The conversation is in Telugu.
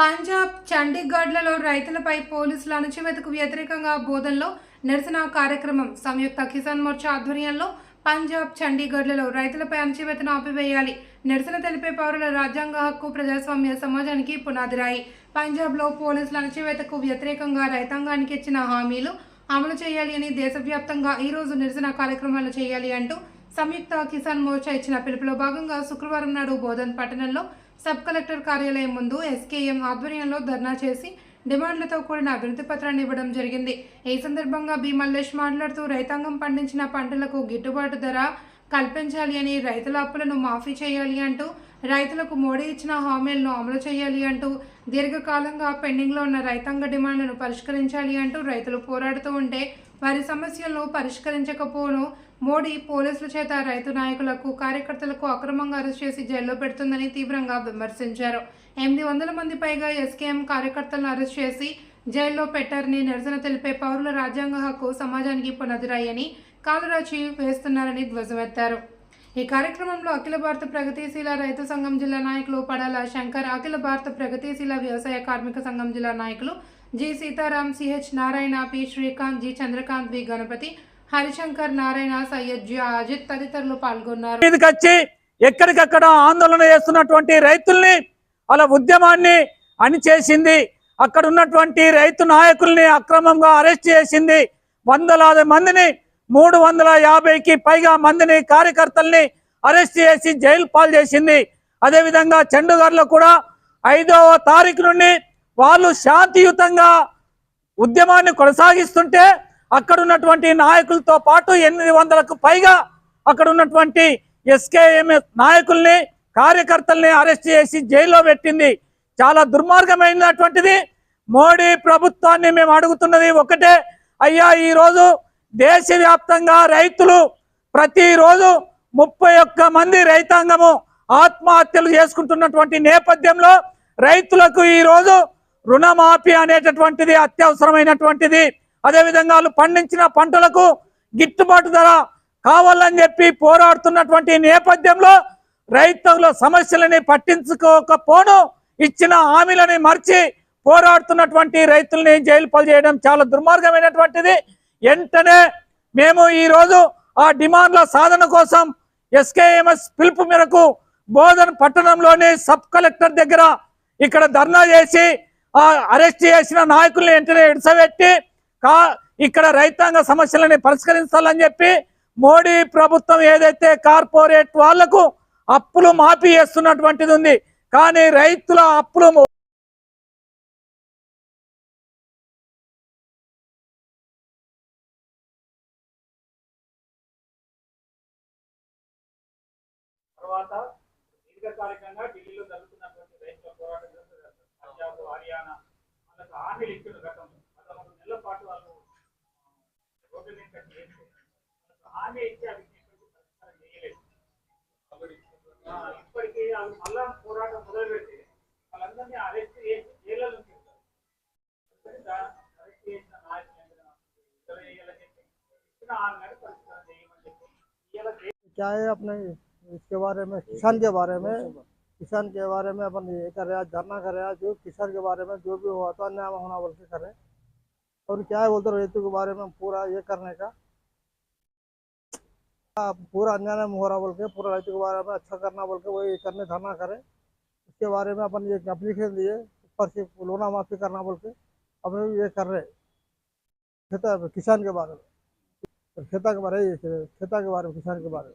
పంజాబ్ చండీగఢ్లలో రైతులపై పోలీసుల అణచివేతకు వ్యతిరేకంగా బోధనలో నిరసన కార్యక్రమం. సంయుక్త కిసాన్ మోర్చా ఆధ్వర్యంలో పంజాబ్ చండీగఢ్లలో రైతులపై అణచివేతను ఆపివేయాలి. నిరసన తెలిపే పౌరుల రాజ్యాంగ హక్కు ప్రజాస్వామ్య సమాజానికి పునాదిరాయి. పంజాబ్లో పోలీసుల అణచివేతకు వ్యతిరేకంగా రైతాంగానికి ఇచ్చిన హామీలు అమలు చేయాలి అని దేశవ్యాప్తంగా ఈరోజు నిరసన కార్యక్రమాలు చేయాలి అంటూ సంయుక్త కిసాన్ మోర్చా ఇచ్చిన పిలుపులో భాగంగా శుక్రవారం నాడు బోధన్ పట్టణంలో సబ్ కలెక్టర్ కార్యాలయం ముందు ఎస్కేఎం ఆధ్వర్యంలో ధర్నా చేసి డిమాండ్లతో కూడిన అభివృద్ధి పత్రాన్ని ఇవ్వడం జరిగింది. ఈ సందర్భంగా బి మల్లేష్ మాట్లాడుతూ రైతాంగం పండించిన పంటలకు గిట్టుబాటు ధర కల్పించాలి అని రైతుల అప్పులను మాఫీ చేయాలి అంటూ రైతులకు మోడీ ఇచ్చిన హామీలను అమలు చేయాలి అంటూ దీర్ఘకాలంగా పెండింగ్లో ఉన్న రైతాంగ డిమాండ్లను పరిష్కరించాలి అంటూ రైతులు పోరాడుతూ ఉంటే వారి సమస్యలను పరిష్కరించకపోను. మోడీ పోలీసుల చేత రైతు నాయకులకు కార్యకర్తలకు అక్రమంగా అరెస్ట్ చేసి జైల్లో పెడుతుందని తీవ్రంగా విమర్శించారు. ఎనిమిది వందల మంది పైగా ఎస్కేఎం కార్యకర్తలను అరెస్ట్ చేసి జైల్లో పెట్టారని నిరసన తెలిపే పౌరుల రాజ్యాంగ హక్కు సమాజానికి పునదిరాయని కాలరాచి వేస్తున్నారని ధ్వజమెత్తారు. ఈ కార్యక్రమంలో అఖిల భారత ప్రగతిశీల రైతు సంఘం జిల్లా నాయకులు పడాల శంకర్ అఖిల భారత ప్రగతిశీల వ్యవసాయ కార్మిక సంఘం జిల్లా నాయకులు G Sitaram CH Narayana P Srikanth G Chandrakanth V Ganapathi Harishankar Narayana Syed G Ajith తదితరులు పాల్గొన్నారు. మీదకి వచ్చి ఎక్కడికక్కడ ఆందోళన చేస్తున్నటువంటి రైతుల్ని వాళ్ళ ఉద్యమాన్ని అణిచేసింది. అక్కడ ఉన్నటువంటి రైతు నాయకుల్ని అక్రమంగా అరెస్ట్ చేసింది. వందలాది మందిని మూడు వందల యాభైకి పైగా మందిని కార్యకర్తల్ని అరెస్ట్ చేసి జైలు పాలు చేసింది. అదేవిధంగా చండీగఢ్లో కూడా ఐదవ తారీఖు నుండి వాళ్ళు శాంతియుతంగా ఉద్యమాన్ని కొనసాగిస్తుంటే అక్కడ ఉన్నటువంటి నాయకులతో పాటు ఎనిమిది వందలకు పైగా అక్కడ ఉన్నటువంటి ఎస్కేఎంఎస్ నాయకుల్ని కార్యకర్తల్ని అరెస్ట్ చేసి జైల్లో పెట్టింది. చాలా దుర్మార్గమైనటువంటిది. మోడీ ప్రభుత్వాన్ని మేము అడుగుతున్నది ఒకటే. అయ్యా ఈరోజు దేశవ్యాప్తంగా రైతులు ప్రతిరోజు ముప్పై ఒక్క మంది రైతాంగము ఆత్మహత్యలు చేసుకుంటున్నటువంటి నేపథ్యంలో రైతులకు ఈరోజు రుణమాఫీ అనేటటువంటిది అత్యవసరమైనటువంటిది. అదేవిధంగా వాళ్ళు పండించిన పంటలకు గిట్టుబాటు ధర కావాలని చెప్పి పోరాడుతున్నటువంటి నేపథ్యంలో రైతుల సమస్యలని పట్టించుకోకపోను ఇచ్చిన హామీలని మర్చి పోరాడుతున్నటువంటి రైతుల్ని జైలు పాలు చేయడం చాలా దుర్మార్గమైనటువంటిది. వెంటనే మేము ఈరోజు ఆ డిమాండ్ల సాధన కోసం ఎస్కేఎంఎస్ పిలుపు మేరకు బోధన్ పట్టణంలోని సబ్ కలెక్టర్ దగ్గర ఇక్కడ ధర్నా చేసి ఆ అరెస్ట్ చేసిన నాయకుల్ని వెంటనే ఇడిసబెట్టి కా ఇక్కడ రైతాంగ సమస్యలని పరిష్కరించాలని చెప్పి మోడీ ప్రభుత్వం ఏదైతే కార్పొరేట్ వాళ్ళకు అప్పులు మాఫీ చేస్తున్నటువంటిది ఉంది. కానీ రైతుల అప్పులు తర్వాత దీర్ఘకాలికంగా ఢిల్లీలో జరుగుతున్నటువంటి రైతుల పోరాటం జరుగుతుంది. పంజాబ్ హర్యానా వాళ్ళకి హామీలు ఇచ్చిన గతంలో పదమూడు నెలల పాటు వాళ్ళు రోడ్డు మీద చేస్తే వాళ్ళకి హామీ ఇచ్చి అవి ఇప్పటికీ పరిష్కారం చేయలేదు ఆ, ఇప్పటికీ వాళ్ళు మళ్ళా పోరాటం మొదలుపెట్టి వాళ్ళందరినీ అరెస్ట్ చేసి జైల్లో నుంచి అరెస్ట్ చేసిన నాయకులు ఇరవై ఏళ్ళ చెప్పి ఇచ్చిన ఆరు నెలలు పరిష్కారం చేయమని చెప్పి ఇవాళ क्या है अपने इसके बारे में, किसान के बारे में, किसान के बारे में अपन ये कर रहे हैं, धरना कर रहे हैं, जो किसान के बारे में जो भी हुआ तो अन्याय होना बोल के करें। और क्या है बोलते ऋतु के बारे में पूरा ये करने का। आप पूरा अन्याय हो रहा बोल के, पूरा ऋतु के बारे में अच्छा करना बोल के वही करने, धरना करें। इसके बारे में अपन ये एप्लीकेशन दिए ऊपर से लोना माफ़ी करना बोल के अपन ये कर रहे खेता, किसान के बारे में, खेता के बारे में, खेता के बारे में, किसान के बारे में।